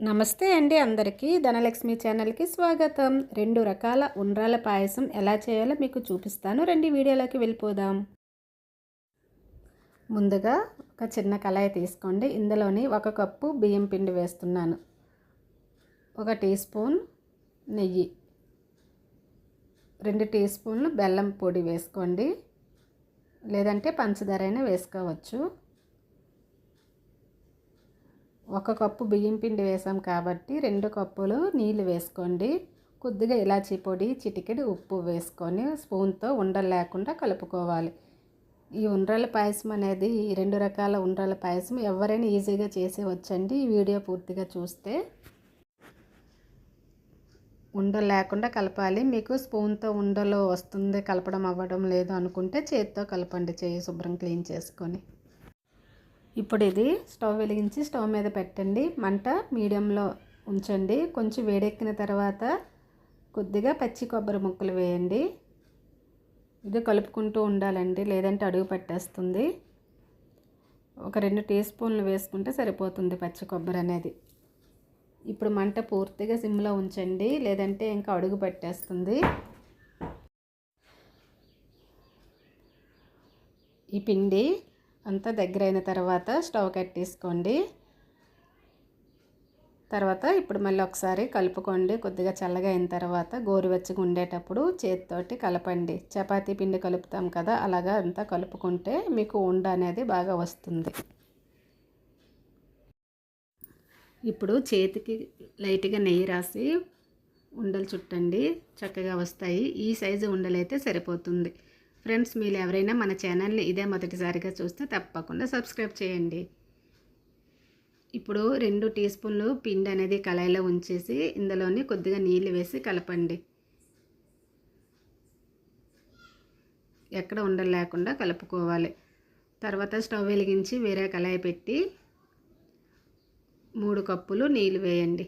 నమస్తే అండి అందరికీ. ధనలక్ష్మి ఛానల్కి స్వాగతం. రెండు రకాల ఉండ్రాల పాయసం ఎలా చేయాలో మీకు చూపిస్తాను. రెండు వీడియోలోకి వెళ్ళిపోదాం. ముందుగా ఒక చిన్న కళాయి తీసుకోండి. ఇందులోని ఒక కప్పు బియ్యం పిండి వేస్తున్నాను. ఒక టీ స్పూన్ నెయ్యి. రెండు టీ స్పూన్లు బెల్లం పొడి వేసుకోండి. లేదంటే పంచదార అయినా వేసుకోవచ్చు. ఒక కప్పు బియ్యం పిండి వేసాం కాబట్టి రెండు కప్పులు నీళ్ళు వేసుకోండి. కొద్దిగా ఇలాచీ పొడి చిటికెడు ఉప్పు వేసుకొని స్పూన్తో ఉండలు లేకుండా కలుపుకోవాలి. ఈ ఉండ్రల పాయసం అనేది ఈ రెండు రకాల ఉండ్రల పాయసం ఎవరైనా ఈజీగా చేసేవచ్చండి ఈ వీడియో పూర్తిగా చూస్తే ఉండలు లేకుండా కలపాలి. మీకు స్పూన్తో ఉండలు వస్తుంది కలపడం అవ్వడం లేదు అనుకుంటే చేతితో కలపండి. చేయి శుభ్రం క్లీన్ చేసుకొని. ఇప్పుడు ఇది స్టవ్ వెలిగించి స్టవ్ మీద పెట్టండి. మంట మీడియంలో ఉంచండి. కొంచెం వేడెక్కిన తర్వాత కొద్దిగా పచ్చి కొబ్బరి ముక్కలు వేయండి. ఇది కలుపుకుంటూ ఉండాలండి. లేదంటే అడుగు పట్టేస్తుంది. ఒక రెండు టీ స్పూన్లు వేసుకుంటే సరిపోతుంది పచ్చి కొబ్బరి అనేది. ఇప్పుడు మంట పూర్తిగా సిమ్లో ఉంచండి. లేదంటే ఇంకా అడుగు పట్టేస్తుంది. ఈ పిండి అంతా దగ్గరైన తర్వాత స్టవ్ కట్టేసుకోండి. తర్వాత ఇప్పుడు మళ్ళీ ఒకసారి కలుపుకోండి. కొద్దిగా చల్లగా అయిన తర్వాత గోరువెచ్చగా ఉండేటప్పుడు చేతితోటి కలపండి. చపాతీ పిండి కలుపుతాం కదా అలాగా అంతా కలుపుకుంటే మీకు ఉండ అనేది బాగా వస్తుంది. ఇప్పుడు చేతికి లైట్గా నెయ్యి రాసి ఉండలు చుట్టండి. చక్కగా వస్తాయి. ఈ సైజు ఉండలైతే సరిపోతుంది. ఫ్రెండ్స్ మీరు ఎవరైనా మన ఛానల్ని ఇదే మొదటిసారిగా చూస్తే తప్పకుండా సబ్స్క్రైబ్ చేయండి. ఇప్పుడు రెండు టీ స్పూన్లు పిండి అనేది కళాయిలో ఉంచేసి ఇందులోని కొద్దిగా నీళ్ళు వేసి కలపండి. ఎక్కడ ఉండలేకుండా కలుపుకోవాలి. తర్వాత స్టవ్ వెలిగించి వేరే కళాయి పెట్టి మూడు కప్పులు నీళ్ళు వేయండి.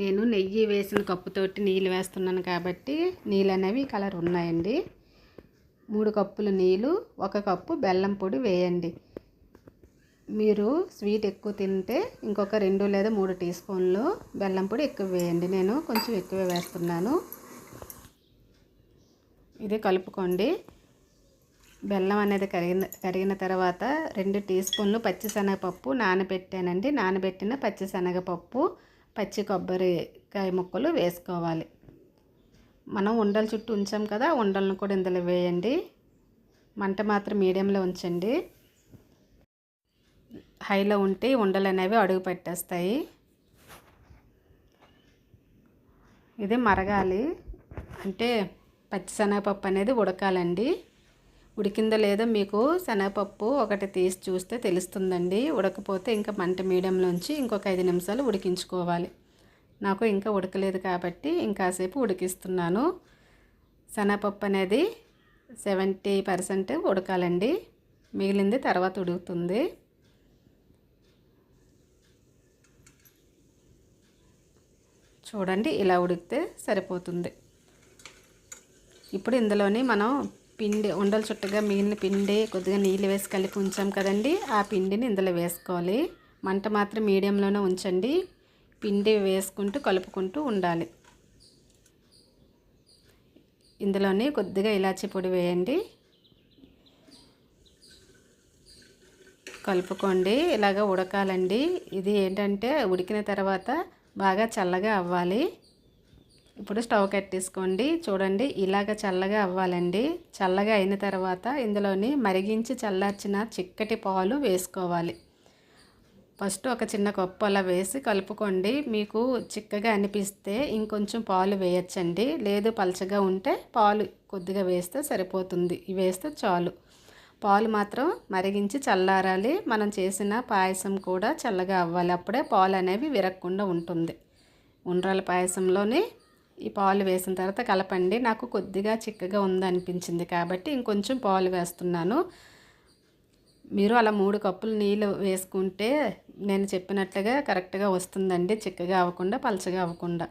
నేను నెయ్యి వేసిన కప్పుతోటి నీళ్ళు వేస్తున్నాను కాబట్టి నీళ్ళు అనేవి కలర్ ఉన్నాయండి. మూడు కప్పులు నీళ్ళు ఒక కప్పు బెల్లం పొడి వేయండి. మీరు స్వీట్ ఎక్కువ తింటే ఇంకొక రెండు లేదా మూడు టీ స్పూన్లు బెల్లం పొడి ఎక్కువ వేయండి. నేను కొంచెం ఎక్కువ వేస్తున్నాను. ఇది కలుపుకోండి. బెల్లం అనేది కరిగిన కరిగిన తర్వాత రెండు టీ స్పూన్లు పచ్చిశనగపప్పు నానబెట్టానండి. నానబెట్టిన పచ్చిశనగపప్పు పచ్చి కొబ్బరికాయ ముక్కలు వేసుకోవాలి. మనం ఉండల చుట్టూ ఉంచాం కదా ఉండలను కూడా ఇందులో వేయండి. మంట మాత్రం మీడియంలో ఉంచండి. హైలో ఉంటే ఉండలు అనేవి అడుగు పెట్టేస్తాయి. ఇది మరగాలి. అంటే పచ్చిశనగపప్పు అనేది ఉడకాలండి. ఉడికిందో లేదో మీకు శనగపప్పు ఒకటి తీసి చూస్తే తెలుస్తుందండి. ఉడకపోతే ఇంకా మంట మీడియంలోంచి ఇంకొక ఐదు నిమిషాలు ఉడికించుకోవాలి. నాకు ఇంకా ఉడకలేదు కాబట్టి ఇంకాసేపు ఉడికిస్తున్నాను. శనగపప్పు అనేది సెవెంటీ పర్సెంట్ ఉడకాలండి. మిగిలింది తర్వాత ఉడుకుతుంది. చూడండి ఇలా ఉడికితే సరిపోతుంది. ఇప్పుడు ఇందులోని మనం పిండి ఉండలు చుట్టగా మిగిలిన పిండి కొద్దిగా నీళ్ళు వేసి కలిపి ఉంచాం కదండి. ఆ పిండిని ఇందులో వేసుకోవాలి. మంట మాత్రం మీడియంలోనే ఉంచండి. పిండి వేసుకుంటూ కలుపుకుంటూ ఉండాలి. ఇందులోనే కొద్దిగా ఇలాచీ పొడి వేయండి. కలుపుకోండి. ఇలాగ ఉడకాలండి. ఇది ఏంటంటే ఉడికిన తర్వాత బాగా చల్లగా అవ్వాలి. ఇప్పుడు స్టవ్ కట్టేసుకోండి. చూడండి ఇలాగ చల్లగా అవ్వాలండి. చల్లగా అయిన తర్వాత ఇందులోని మరిగించి చల్లార్చిన చిక్కటి పాలు వేసుకోవాలి. ఫస్ట్ ఒక చిన్న కప్పు అలా వేసి కలుపుకోండి. మీకు చిక్కగా అనిపిస్తే ఇంకొంచెం పాలు వేయచ్చండి. లేదు పలచగా ఉంటే పాలు కొద్దిగా వేస్తే సరిపోతుంది. వేస్తే చాలు. పాలు మాత్రం మరిగించి చల్లారాలి. మనం చేసిన పాయసం కూడా చల్లగా అవ్వాలి. అప్పుడే పాలు అనేవి విరగకుండా ఉంటుంది. ఉండ్రాల పాయసంలోని ఈ పాలు వేసిన తర్వాత కలపండి. నాకు కొద్దిగా చిక్కగా ఉందనిపించింది కాబట్టి ఇంకొంచెం పాలు వేస్తున్నాను. మీరు అలా మూడు కప్పులు నీళ్ళు వేసుకుంటే నేను చెప్పినట్లుగా కరెక్ట్గా వస్తుందండి. చిక్కగా అవ్వకుండా పలచగా అవ్వకుండా.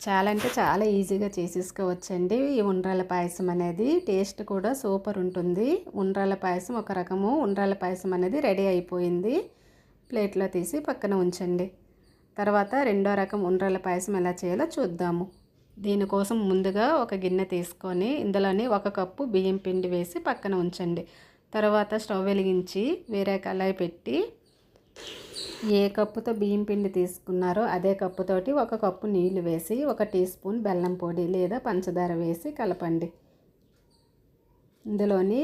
చాలా అంటే చాలా ఈజీగా చేసేసుకోవచ్చండి. ఈ ఉండ్రాల పాయసం అనేది టేస్ట్ కూడా సూపర్ ఉంటుంది. ఉండ్రాల పాయసం ఒక రకము. ఉండ్రాల పాయసం అనేది రెడీ అయిపోయింది. ప్లేట్లో తీసి పక్కన ఉంచండి. తర్వాత రెండో రకం ఉండ్రల పాయసం ఎలా చేయాలో చూద్దాము. దీనికోసం ముందుగా ఒక గిన్నె తీసుకొని ఇందులోని ఒక కప్పు బియ్యం పిండి వేసి పక్కన ఉంచండి. తర్వాత స్టవ్ వెలిగించి వేరే కళాయి పెట్టి ఏ కప్పుతో బియ్యం పిండి తీసుకున్నారో అదే కప్పుతోటి ఒక కప్పు నీళ్ళు వేసి ఒక టీ స్పూన్ బెల్లం పొడి లేదా పంచదార వేసి కలపండి. ఇందులోని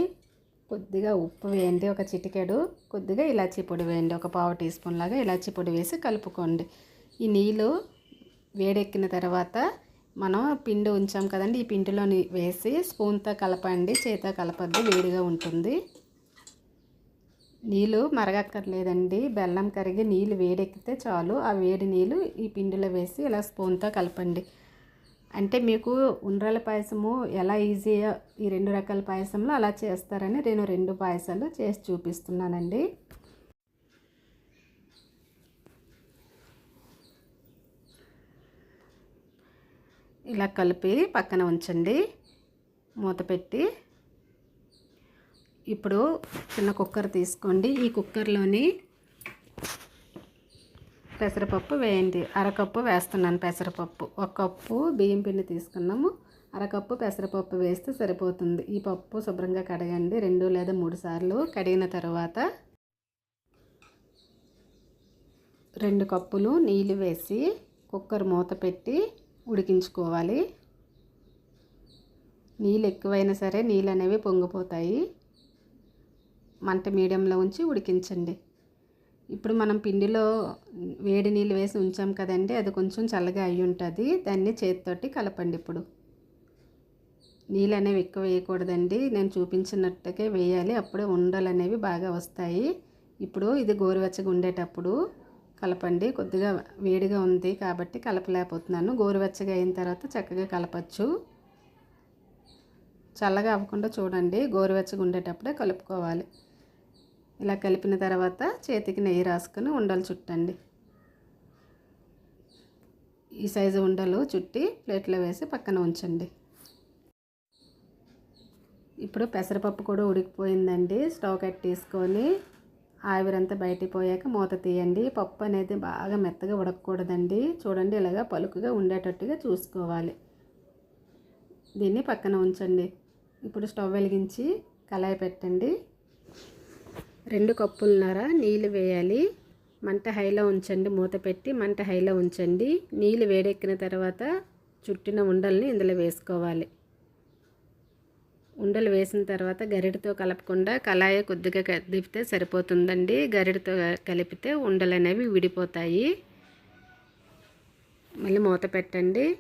కొద్దిగా ఉప్పు వేయండి ఒక చిటికెడు. కొద్దిగా ఇలాచీ పొడి వేయండి ఒక పావు టీ స్పూన్ లాగా ఇలాచీ పొడి వేసి కలుపుకోండి. ఈ నీళ్ళు వేడెక్కిన తర్వాత మనం పిండి ఉంచాం కదండి ఈ పిండిలోని వేసి స్పూన్తో కలపండి చేత కలపద్దు వేడిగా ఉంటుంది. నీళ్ళు మరగక్కర్లేదండి బెల్లం కరిగి నీళ్ళు వేడెక్కితే చాలు. ఆ వేడి నీళ్ళు ఈ పిండిలో వేసి ఇలా స్పూన్తో కలపండి. అంటే మీకు ఉండ్రాల పాయసము ఎలా ఈజీగా ఈ రెండు రకాల పాయసంలో అలా చేస్తారని నేను రెండు పాయసాలు చేసి చూపిస్తున్నానండి. ఇలా కలిపి పక్కన ఉంచండి. మూత పెట్టి ఇప్పుడు చిన్న కుక్కర్ తీసుకోండి. ఈ కుక్కర్లోని పెసరపప్పు వేయండి. అరకప్పు వేస్తున్నాను పెసరపప్పు. ఒక కప్పు బియ్యం పిండి తీసుకున్నాము. అరకప్పు పెసరపప్పు వేస్తే సరిపోతుంది. ఈ పప్పు శుభ్రంగా కడగండి. రెండు లేదా మూడు సార్లు కడిగిన తర్వాత రెండు కప్పులు నీళ్ళు వేసి కుక్కర్ మూత పెట్టి ఉడికించుకోవాలి. నీళ్ళు ఎక్కువైనా సరే నీళ్ళు అనేవి పొంగిపోతాయి. మంట మీడియంలో ఉంచి ఉడికించండి. ఇప్పుడు మనం పిండిలో వేడి నీళ్ళు వేసి ఉంచాం కదండి అది కొంచెం చల్లగా అయి ఉంటుంది. దాన్ని చేతితోటి కలపండి ఇప్పుడు. నీళ్ళు అనేవి ఎక్కువ వేయకూడదండి. నేను చూపించినట్టుగా వేయాలి. అప్పుడే ఉండలు అనేవి బాగా వస్తాయి. ఇప్పుడు ఇది గోరువెచ్చగా ఉండేటప్పుడు కలపండి. కొద్దిగా వేడిగా ఉంది కాబట్టి కలపలేకపోతున్నాను. గోరువెచ్చగా అయిన తర్వాత చక్కగా కలపచ్చు. చల్లగా అవ్వకుండా చూడండి. గోరువెచ్చగా ఉండేటప్పుడే కలుపుకోవాలి. ఇలా కలిపిన తర్వాత చేతికి నెయ్యి రాసుకొని ఉండలు చుట్టండి. ఈ సైజు ఉండలు చుట్టి ప్లేట్లో వేసి పక్కన ఉంచండి. ఇప్పుడు పెసరపప్పు కూడా ఉడికిపోయిందండి. స్టవ్ కట్టేసుకొని ఆవిరంతా బయటికి పోయాక మూత తీయండి. పప్పు అనేది బాగా మెత్తగా ఉడకకూడదండి. చూడండి ఇలాగా పలుకుగా ఉండేటట్టుగా చూసుకోవాలి. దీన్ని పక్కన ఉంచండి. ఇప్పుడు స్టవ్ వెలిగించి కళాయి పెట్టండి. రెండు కప్పులున్నర నీళ్ళు వేయాలి. మంట హైలో ఉంచండి మూత పెట్టి మంట హైలో ఉంచండి. నీళ్ళు వేడెక్కిన తర్వాత చుట్టిన ఉండల్ని ఇందులో వేసుకోవాలి. ఉండలు వేసిన తర్వాత గరిటతో కలపకుండా కళాయి కొద్దిగా కదిపితే సరిపోతుందండి. గరిటతో కలిపితే ఉండలు అనేవి విడిపోతాయి. మళ్ళీ మూత పెట్టండి.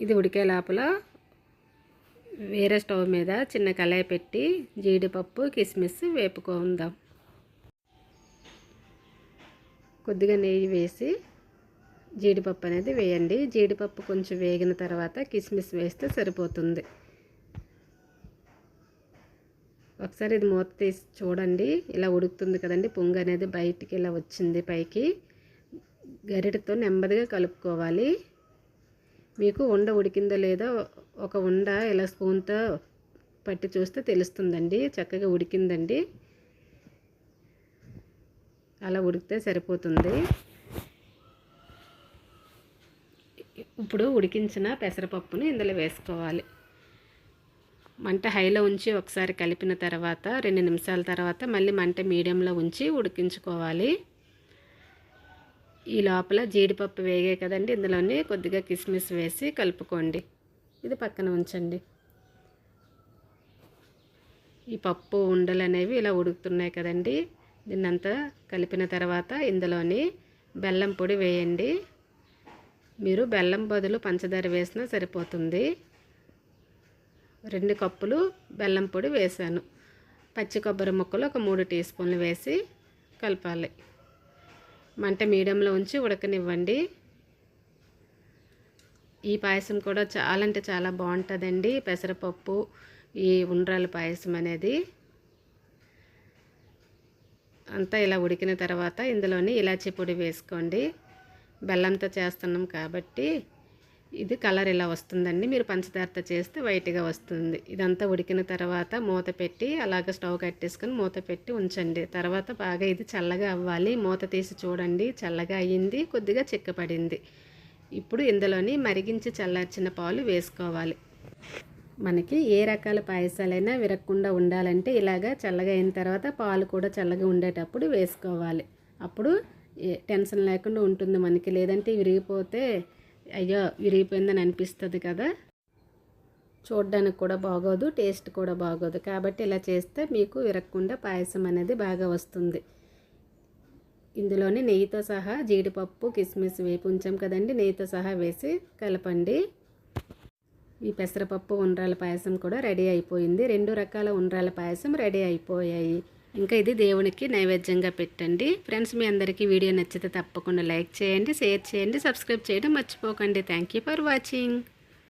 ఇది ఉడికే లోపల వేరే స్టవ్ మీద చిన్న కళాయి పెట్టి జీడిపప్పు కిస్మిస్ వేపుకుందాం. కొద్దిగా నెయ్యి వేసి జీడిపప్పు అనేది వేయండి. జీడిపప్పు కొంచెం వేగిన తర్వాత కిస్మిస్ వేస్తే సరిపోతుంది. ఒకసారి ఇది మూత తీసి చూడండి. ఇలా ఉడుకుతుంది కదండి. పొంగు అనేది బయటికి ఇలా వచ్చింది పైకి. గరిటతో నెమ్మదిగా కలుపుకోవాలి. మీకు ఉండ ఉడికిందో లేదో ఒక ఉండ ఇలా స్పూన్తో పట్టి చూస్తే తెలుస్తుందండి. చక్కగా ఉడికిందండి. అలా ఉడికితే సరిపోతుంది. ఇప్పుడు ఉడికించిన పెసరపప్పును ఇందులో వేసుకోవాలి. మంట హైలో ఉంచి ఒకసారి కలిపిన తర్వాత రెండు నిమిషాల తర్వాత మళ్ళీ మంట మీడియంలో ఉంచి ఉడికించుకోవాలి. ఈ లోపల జీడిపప్పు వేగాయి కదండి. ఇందులోనే కొద్దిగా కిస్మిస్ వేసి కలుపుకోండి. ఇది పక్కన ఉంచండి. ఈ పప్పు ఉండలు అనేవి ఇలా ఉడుకుతున్నాయి కదండి. దీన్నంతా కలిపిన తర్వాత ఇందులోని బెల్లం పొడి వేయండి. మీరు బెల్లం బదులు పంచదార వేసినా సరిపోతుంది. రెండు కప్పులు బెల్లం పొడి వేసాను పచ్చి కొబ్బరి ముక్కలు ఒక మూడు టీ స్పూన్లు వేసి కలపాలి. మంట మీడియంలో ఉంచి ఉడకనివ్వండి. ఈ పాయసం కూడా చాలా అంటే చాలా బాగుంటుందండి. పెసరపప్పు ఈ ఉండ్రాల పాయసం అనేది. అంతా ఇలా ఉడికిన తర్వాత ఇందులోని ఇలాచీ పొడి వేసుకోండి. బెల్లంతో చేస్తున్నాం కాబట్టి ఇది కలర్ ఇలా వస్తుందండి? మీరు పంచదారత చేస్తే వైట్గా వస్తుంది. ఇదంతా ఉడికిన తర్వాత మూత పెట్టి అలాగ స్టవ్ కట్టేసుకొని మూత పెట్టి ఉంచండి. తర్వాత బాగా ఇది చల్లగా అవ్వాలి. మూత తీసి చూడండి. చల్లగా అయ్యింది కొద్దిగా చిక్కపడింది ఇప్పుడు ఇందులోని మరిగించి చల్లార్చిన పాలు వేసుకోవాలి. మనకి ఏ రకాల పాయసాలైనా విరగకుండా ఉండాలంటే ఇలాగా చల్లగా అయిన తర్వాత పాలు కూడా చల్లగా ఉండేటప్పుడు వేసుకోవాలి. అప్పుడు ఏ- టెన్షన్ లేకుండా ఉంటుంది మనకి. లేదంటే విరిగిపోతే అయ్యో విరిగిపోయిందని అనిపిస్తుంది కదా. చూడడానికి కూడా బాగోదు టేస్ట్ కూడా బాగోదు. కాబట్టి ఇలా చేస్తే మీకు విరగకుండా పాయసం అనేది బాగా వస్తుంది. ఇందులోనే నెయ్యితో సహా జీడిపప్పు కిస్మిస్ వేపి ఉంచాం కదండి. నెయ్యితో సహా వేసి కలపండి. ఈ పెసరపప్పు ఉండ్రాల పాయసం కూడా రెడీ అయిపోయింది. రెండు రకాల ఉండ్రాల పాయసం రెడీ అయిపోయాయి. ఇంకా ఇది దేవునికి నైవేద్యంగా పెట్టండి. ఫ్రెండ్స్ మీ అందరికీ వీడియో నచ్చితే తప్పకుండా లైక్ చేయండి షేర్ చేయండి సబ్స్క్రైబ్ చేయడం మర్చిపోకండి. Thank you for watching